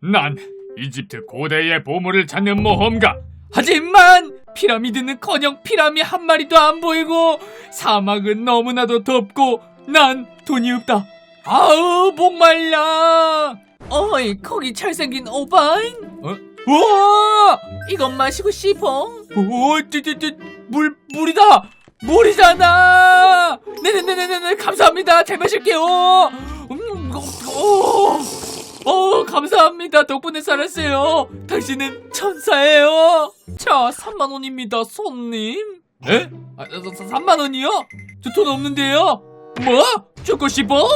난 이집트 고대의 보물을 찾는 모험가. 하지만 피라미드는커녕 피라미 한 마리도 안 보이고 사막은 너무나도 덥고 난 돈이 없다. 아우 목말라. 어이 거기 잘생긴 오바인 어? 우와! 이것 마시고 싶어 오, 찌찌찌 물 물이다. 물이잖아. 네네네네네 감사합니다. 잘 마실게요. 음, 어, 어, 감사합니다. 덕분에 살았어요. 당신은 천사예요. 자, 3만 원입니다, 손님. 에? 아, 3만 원이요? 저 돈 없는데요. 뭐? 죽고 싶어?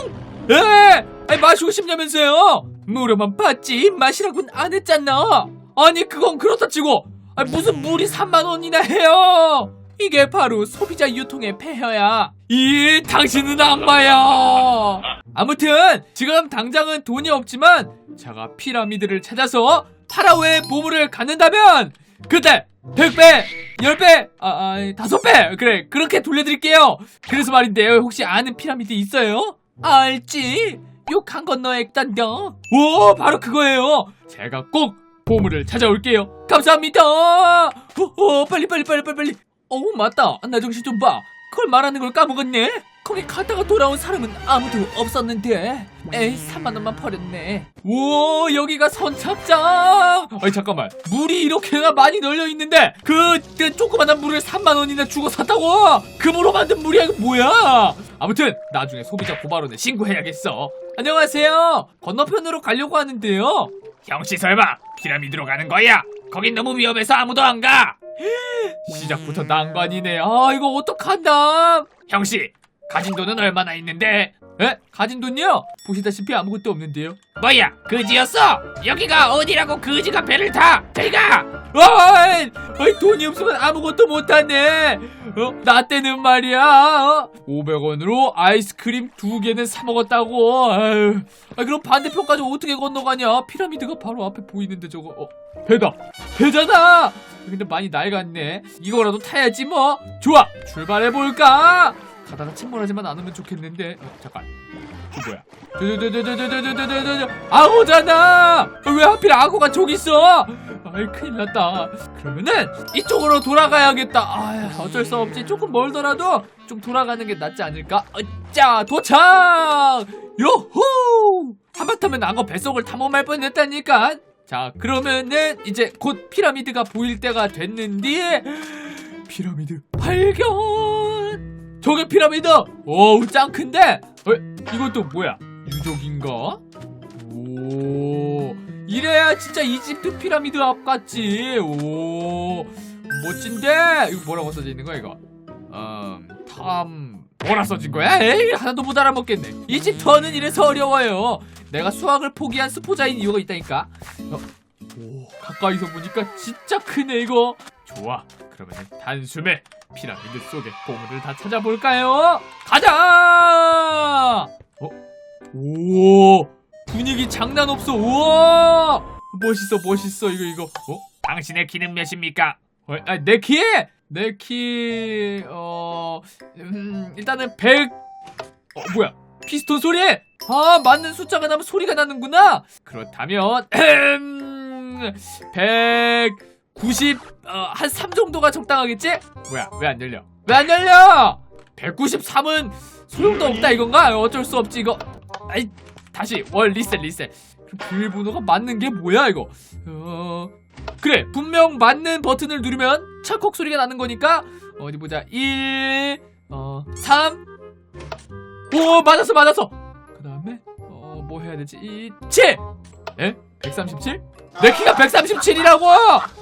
에? 아니, 마시고 싶냐면서요? 물어만 봤지 마시라고는 안 했잖아. 아니 그건 그렇다 치고 아니, 무슨 물이 3만 원이나 해요? 이게 바로 소비자 유통의 폐허야. 이 당신은 악마야. 아무튼 지금 당장은 돈이 없지만 제가 피라미드를 찾아서 파라오의 보물을 갖는다면 그때 100배, 10배, 아, 아, 5배 그래 그렇게 돌려드릴게요. 그래서 말인데요 혹시 아는 피라미드 있어요? 알지? 요강 건너에 있단다. 오 바로 그거예요. 제가 꼭 보물을 찾아올게요. 감사합니다. 어, 어, 빨리 빨리 빨리 빨리 빨리. 어 맞다. 나 정신 좀 봐. 그걸 말하는 걸 까먹었네. 거기 갔다가 돌아온 사람은 아무도 없었는데. 에이 3만 원만 버렸네. 오 여기가 선착장. 아니 잠깐만. 물이 이렇게나 많이 널려 있는데 그, 그 조그만한 물을 3만 원이나 주고 샀다고? 금으로 만든 물이야 이거 뭐야? 아무튼 나중에 소비자 고발원에 신고해야겠어. 안녕하세요. 건너편으로 가려고 하는데요. 형씨 설마 피라미드로 가는 거야? 거긴 너무 위험해서 아무도 안 가. 시작부터 난관이네. 아 이거 어떡한다. 형씨 가진 돈은 얼마나 있는데? 에? 가진 돈요? 보시다시피 아무것도 없는데요. 뭐야 그지였어? 여기가 어디라고 그지가 배를 타? 저희가 아이 돈이 없으면 아무것도 못하네. 어? 나 때는 말이야. 어? 500원으로 아이스크림 두 개는 사 먹었다고. 아유. 아 그럼 반대편까지 어떻게 건너가냐? 피라미드가 바로 앞에 보이는데 저거. 어, 배다. 배잖아. 근데 많이 낡았네. 이거라도 타야지 뭐. 좋아. 출발해 볼까? 가다가 침몰하지만 않으면 좋겠는데. 어, 잠깐. 그 뭐야? 저저저저저저저저저 악어잖아. 왜 하필 악어가 저기 있어? 아이 큰일 났다. 그러면은 이쪽으로 돌아가야겠다. 아 어쩔 수 없지. 조금 멀더라도 좀 돌아가는 게 낫지 않을까? 어, 자 도착. 요호. 하마터면 악어 뱃속을 탐험할 뻔했다니까. 자 그러면은 이제 곧 피라미드가 보일 때가 됐는데 피라미드 발견. 저게 피라미드. 오우 짱 큰데. 어, 이것도 뭐야? 유적인가? 오, 이래야 진짜 이집트 피라미드 앞 같지. 오, 멋진데? 이거 뭐라고 써져 있는 거야, 이거? 음, 탐. 뭐라 써진 거야? 에이, 하나도 못 알아먹겠네. 이집트어는 이래서 어려워요. 내가 수학을 포기한 수포자인 이유가 있다니까. 어, 오, 가까이서 보니까 진짜 크네, 이거. 좋아. 그러면 단숨에 피라미드 속의 보물을 다 찾아볼까요? 가자! 어? 오 분위기 장난 없어 우와 멋있어 멋있어 이거 이거 어? 당신의 키는 몇입니까? 어, 아, 내 키? 내 키, 어, 음, 일단은 100, 어, 뭐야. 피스톤 소리! 아, 맞는 숫자가 나면 소리가 나는구나! 그렇다면, 음, 190, 어, 한 3 정도가 적당하겠지? 뭐야, 왜 안 열려? 왜 안 열려! 193은 소용도 없다 이건가? 어쩔 수 없지, 이거. 아이, 다시, 월 리셋, 리셋. 그럼 비밀번호가 맞는 게 뭐야, 이거? 어, 그래 분명 맞는 버튼을 누르면 찰컥 소리가 나는 거니까 어디 보자 1 어, 3 오 맞았어 맞았어 그 다음에 어, 뭐 해야 되지 2 7 에? 137? 내 키가 137이라고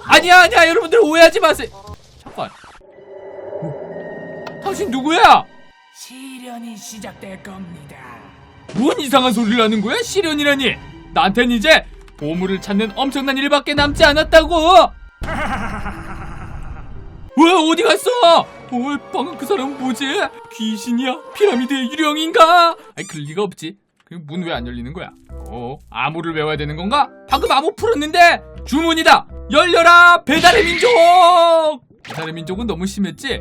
아니야 아니야 여러분들 오해하지 마세요 잠깐 어? 당신 누구야? 시련이 시작될 겁니다. 뭔 이상한 소리를 하는 거야 시련이라니 나한텐 이제 보물을 찾는 엄청난 일밖에 남지 않았다고! 왜 어디 갔어? 어, 방금 그 사람은 뭐지? 귀신이야? 피라미드의 유령인가? 아니 그럴 리가 없지. 문 왜 안 열리는 거야? 어 암호를 외워야 되는 건가? 방금 암호 풀었는데 주문이다! 열려라 배달의 민족! 배달의 민족은 너무 심했지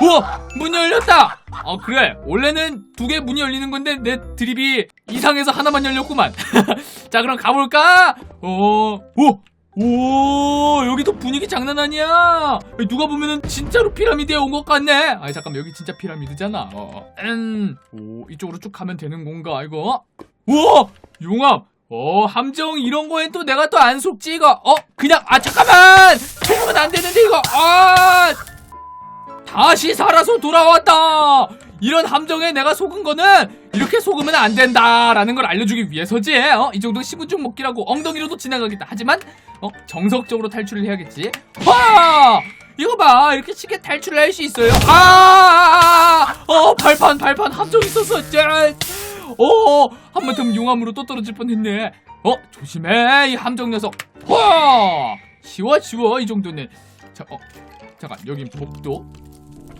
우와 문 열렸다. 어 그래. 원래는 두 개 문이 열리는 건데 내 드립이 이상해서 하나만 열렸구만. 자 그럼 가볼까? 어 오 오 여기도 분위기 장난 아니야. 누가 보면은 진짜로 피라미드에 온 것 같네. 아니 잠깐 여기 진짜 피라미드잖아. 어, 음, 오 이쪽으로 쭉 가면 되는 건가 이거? 우와 용암. 어 함정 이런 거엔 또 내가 또 안 속지 이거. 어 그냥 아 잠깐만! 죽으면 안 되는데 이거. 아 다시 살아서 돌아왔다. 이런 함정에 내가 속은 거는 이렇게 속으면 안 된다라는 걸 알려주기 위해서지. 어? 이 정도 신분증 먹기라고 엉덩이로도 지나가겠다. 하지만 어? 정석적으로 탈출을 해야겠지. 와! 이거 봐. 이렇게 쉽게 탈출을 할 수 있어요. 아 어 발판 발판. 함정 있었어 짠 어 한번더 용암으로 또 떨어질 뻔했네. 어 조심해 이 함정 녀석. 와! 쉬워 쉬워 이 정도는. 자 어 잠깐 여긴 복도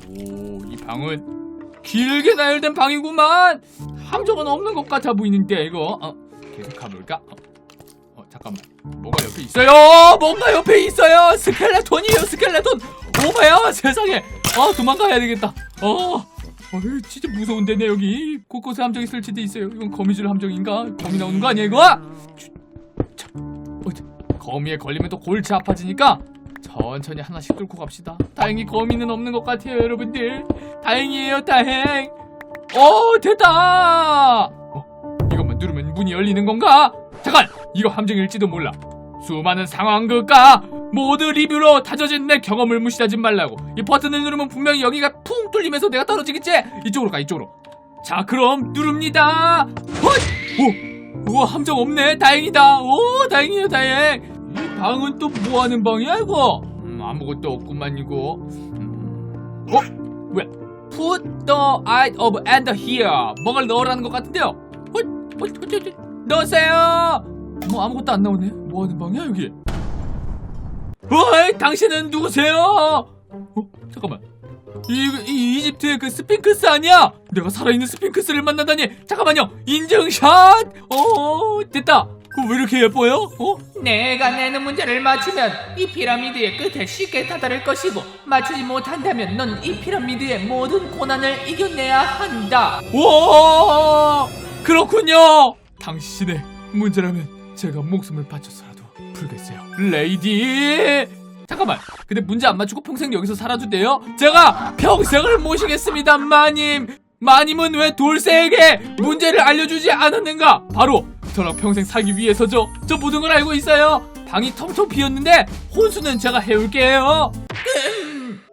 오 이 방은 길게 나열된 방이구만. 함정은 없는 것 같아 보이는데 이거. 어, 계속 가볼까? 어, 어 잠깐만. 뭐가 옆에 있어요? 뭔가 옆에 있어요! 스켈레톤이에요 스켈레톤! 오마야 세상에! 아 도망가야 되겠다. 어 어휴 진짜 무서운데네 여기. 곳곳에 함정이 설치돼 있어요. 이건 거미줄 함정인가? 거미 나오는 거 아니야 이거? 자, 어, 거미에 걸리면 또 골치 아파지니까 천천히 하나씩 뚫고 갑시다. 다행히 거미는 없는 것 같아요, 여러분들. 다행이에요, 다행. 어, 됐다. 어, 이것만 누르면 문이 열리는 건가? 잠깐, 이거 함정일지도 몰라. 수많은 상황극과 모두 리뷰로 다져진 내 경험을 무시하지 말라고. 이 버튼을 누르면 분명히 여기가 퉁 뚫리면서 내가 떨어지겠지? 이쪽으로 가, 이쪽으로. 자, 그럼 누릅니다. 헛! 오, 우와, 함정 없네. 다행이다. 오, 다행이에요, 다행. 이 방은 또 뭐 하는 방이야, 이거? 음, 아무것도 없구만, 이거. 음. 어? 뭐야? Put the eye of and here. 뭔가를 넣으라는 것 같은데요? 헛, 헛, 헛, 헛, 헛. 넣으세요! 뭐 아무것도 안 나오네. 뭐 하는 방이야, 여기? 어이, 당신은 누구세요? 어, 잠깐만. 이, 이 이집트의 그 스핑크스 아니야? 내가 살아있는 스핑크스를 만나다니. 잠깐만요. 인증샷. 어, 됐다. 왜 이렇게 예뻐요? 어? 내가 내는 문제를 맞추면 이 피라미드의 끝에 쉽게 다다를 것이고 맞추지 못한다면 넌 이 피라미드의 모든 고난을 이겨내야 한다. 와 그렇군요 당신의 문제라면 제가 목숨을 바쳐서라도 풀겠어요 레이디 잠깐만 근데 문제 안 맞추고 평생 여기서 살아도 돼요? 제가 평생을 모시겠습니다 마님 마님은 왜 돌쇠에게 문제를 알려주지 않았는가 바로 저랑 평생 살기 위해서죠 저 모든 걸 알고 있어요 방이 텅텅 비었는데 혼수는 제가 해올게요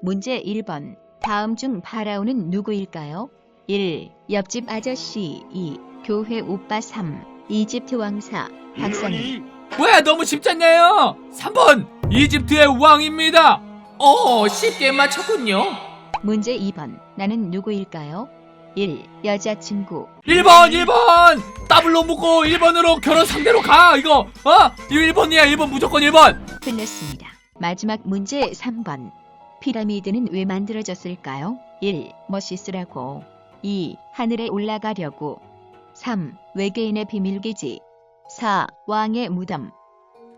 문제 1번. 다음 중 파라오는 누구일까요? 1. 옆집 아저씨 2. 교회 오빠 3. 이집트 왕사 박사님 뭐야 너무 쉽잖아요 3번 이집트의 왕입니다 오, 쉽게 맞췄군요. 문제 2번. 나는 누구일까요? 1. 여자친구 1번 1번 더블로 묶고 1번으로 결혼 상대로 가 이거 어? 이거 1번이야 1번 무조건 1번 틀렸습니다. 마지막 문제 3번. 피라미드는 왜 만들어졌을까요? 1. 멋있으라고 2. 하늘에 올라가려고 3. 외계인의 비밀기지 4. 왕의 무덤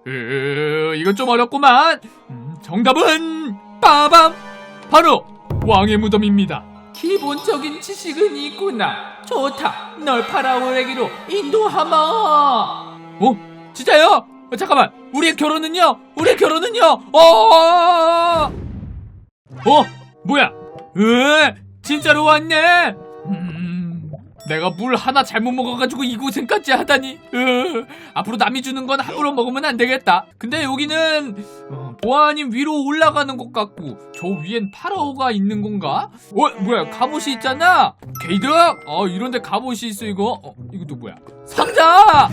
으, 이건 좀 어렵구만 음, 정답은 빠밤 바로 왕의 무덤입니다 기본적인 지식은 있구나. 좋다. 널 파라오에게로 인도하마. 어? 진짜요? 어, 잠깐만 우리의 결혼은요? 우리의 결혼은요? 어? 어? 뭐야? 으 진짜로 왔네 음, 내가 물 하나 잘못 먹어가지고 이 고생까지 하다니 으, 앞으로 남이 주는 건 함부로 먹으면 안 되겠다 근데 여기는 어, 보아님 위로 올라가는 것 같고 저 위엔 파라오가 있는 건가? 어? 뭐야 갑옷이 있잖아 게이드 어 이런데 갑옷이 있어 이거 어 이것도 뭐야 상자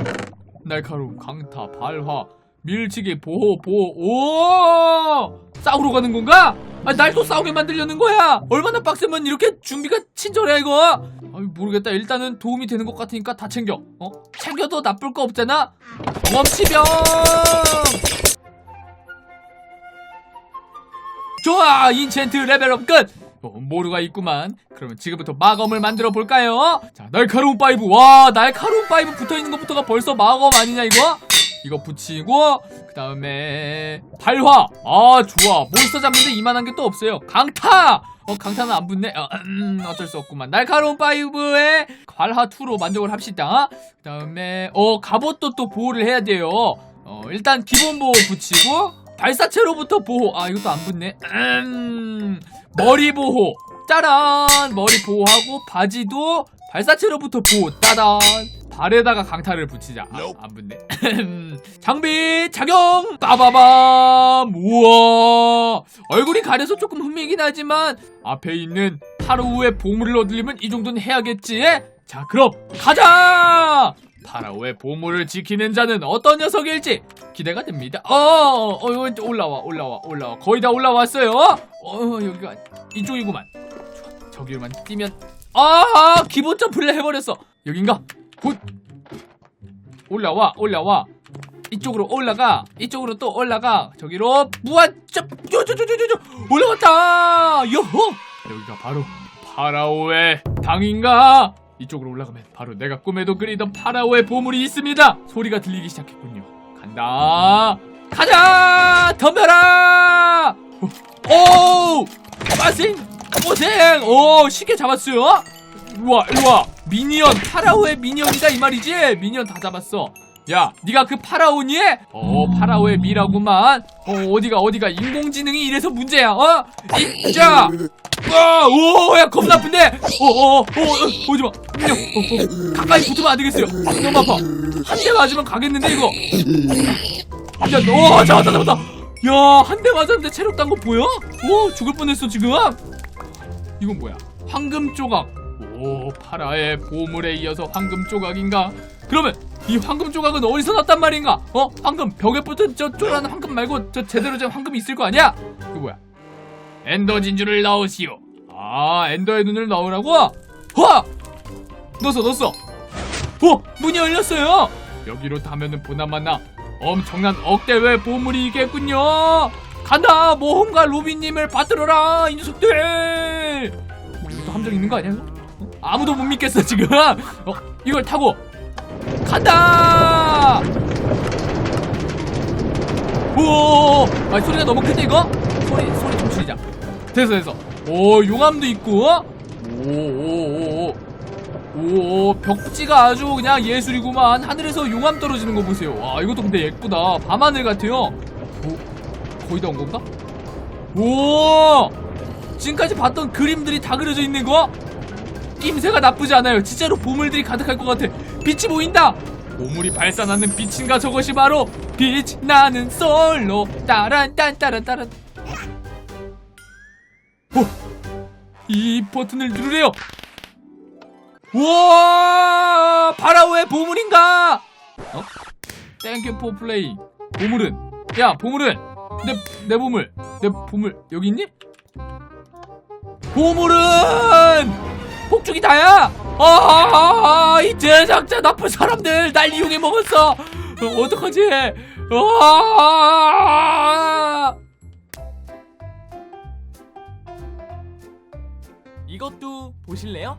날카로움, 강타, 발화, 밀치기, 보호, 보호, 오! 싸우러 가는 건가? 아, 날 또 싸우게 만들려는 거야! 얼마나 빡세면 이렇게 준비가 친절해, 이거! 아, 모르겠다. 일단은 도움이 되는 것 같으니까 다 챙겨. 어? 챙겨도 나쁠 거 없잖아? 멈치병! 좋아! 인챈트 레벨업 끝! 어, 모루가 있구만. 그러면 지금부터 마검을 만들어 볼까요? 자, 날카로운 파이브. 와, 날카로운 파이브 붙어 있는 것부터가 벌써 마검 아니냐 이거? 이거 붙이고 그 다음에 발화. 아 좋아. 몬스터 잡는데 이만한 게 또 없어요. 강타! 어 강타는 안 붙네. 어, 음, 어쩔 수 없구만. 날카로운 파이브에 발화 2로 만족을 합시다. 그 다음에 어 갑옷도 또 보호를 해야 돼요. 어 일단 기본 보호 붙이고 발사체로부터 보호. 아 이것도 안 붙네. 음, 머리 보호. 짜란! 머리 보호하고 바지도 발사체로부터 보호 따단. 발에다가 강타를 붙이자. 아, 안 붙네. 장비 착용! 빠바밤! 우와. 얼굴이 가려서 조금 흠이긴 하지만 앞에 있는 파라오의 보물을 얻으려면 이 정도는 해야겠지? 자 그럼 가자! 파라오의 보물을 지키는 자는 어떤 녀석일지 기대가 됩니다. 어, 어, 어 올라와 올라와 올라와. 거의 다 올라왔어요. 어 여기가 이쪽이구만. 저기로만 뛰면 아 기본 점프를 해버렸어. 여긴가? 곧 올라와 올라와. 이쪽으로 올라가 이쪽으로 또 올라가. 저기로 무한점 쪼쪼쪼쪼쪼 올라갔다! 요호! 여기가 바로 파라오의 방인가? 이쪽으로 올라가면 바로 내가 꿈에도 그리던 파라오의 보물이 있습니다. 소리가 들리기 시작했군요. 간다. 가자! 덤벼라! 오! 빠생 뽀생 오 쉽게 잡았어요 일로와 일로와 미니언 파라오의 미니언이다 이 말이지 미니언 다 잡았어 야 네가 그 파라오니? 어 파라오의 미라구만 어 어디가 어디가 인공지능이 이래서 문제야 어? 이 자 와, 오, 야, 겁나 아픈데? 어, 어, 어, 어, 오지 마. 어, 어, 가까이 붙으면 안 되겠어요. 너무 아파. 한 대 맞으면 가겠는데, 이거? 야, 오, 잡았다, 잡았다. 야, 한 대 맞았는데 체력 딴 거 보여? 오, 죽을 뻔했어, 지금. 이건 뭐야? 황금 조각. 오, 파라의 보물에 이어서 황금 조각인가? 그러면 이 황금 조각은 어디서 났단 말인가? 어? 황금 벽에 붙은 저 쪼란 황금 말고 저 제대로 된 황금이 있을 거 아니야? 이거 뭐야? 엔더 진주를 넣으시오. 아, 엔더의 눈을 넣으라고? 와! 넣었어, 넣었어. 어, 문이 열렸어요. 여기로 타면은 보나마나 엄청난 억대의 보물이 있겠군요. 간다, 모험가 로비님을 받들어라, 이 녀석들. 함정 있는 거 아니야? 어? 아무도 못 믿겠어 지금. 어, 이걸 타고 간다. 오, 아 소리가 너무 큰데 이거? 소리 소리 좀 줄이자. 됐어 됐어. 오 용암도 있고. 오오오오. 오 벽지가 아주 그냥 예술이구만. 하늘에서 용암 떨어지는 거 보세요. 와 이것도 근데 예쁘다. 밤하늘 같아요. 오 거의 다 온 건가? 오 지금까지 봤던 그림들이 다 그려져 있는 거? 낌새가 나쁘지 않아요. 진짜로 보물들이 가득할 것 같아. 빛이 보인다. 보물이 발산하는 빛인가 저것이 바로 빛 나는 솔로 따란 딴 따란 따란. 오, 이 버튼을 누르래요. 우와, 파라오의 보물인가? 어? 땡큐 포 플레이. 보물은? 야, 보물은? 내, 내 보물. 내 보물, 여기 있니? 보물은! 폭죽이 다야! 아, 이 제작자 나쁜 사람들 날 이용해 먹었어! 어, 어떡하지? 아! 이것도 보실래요?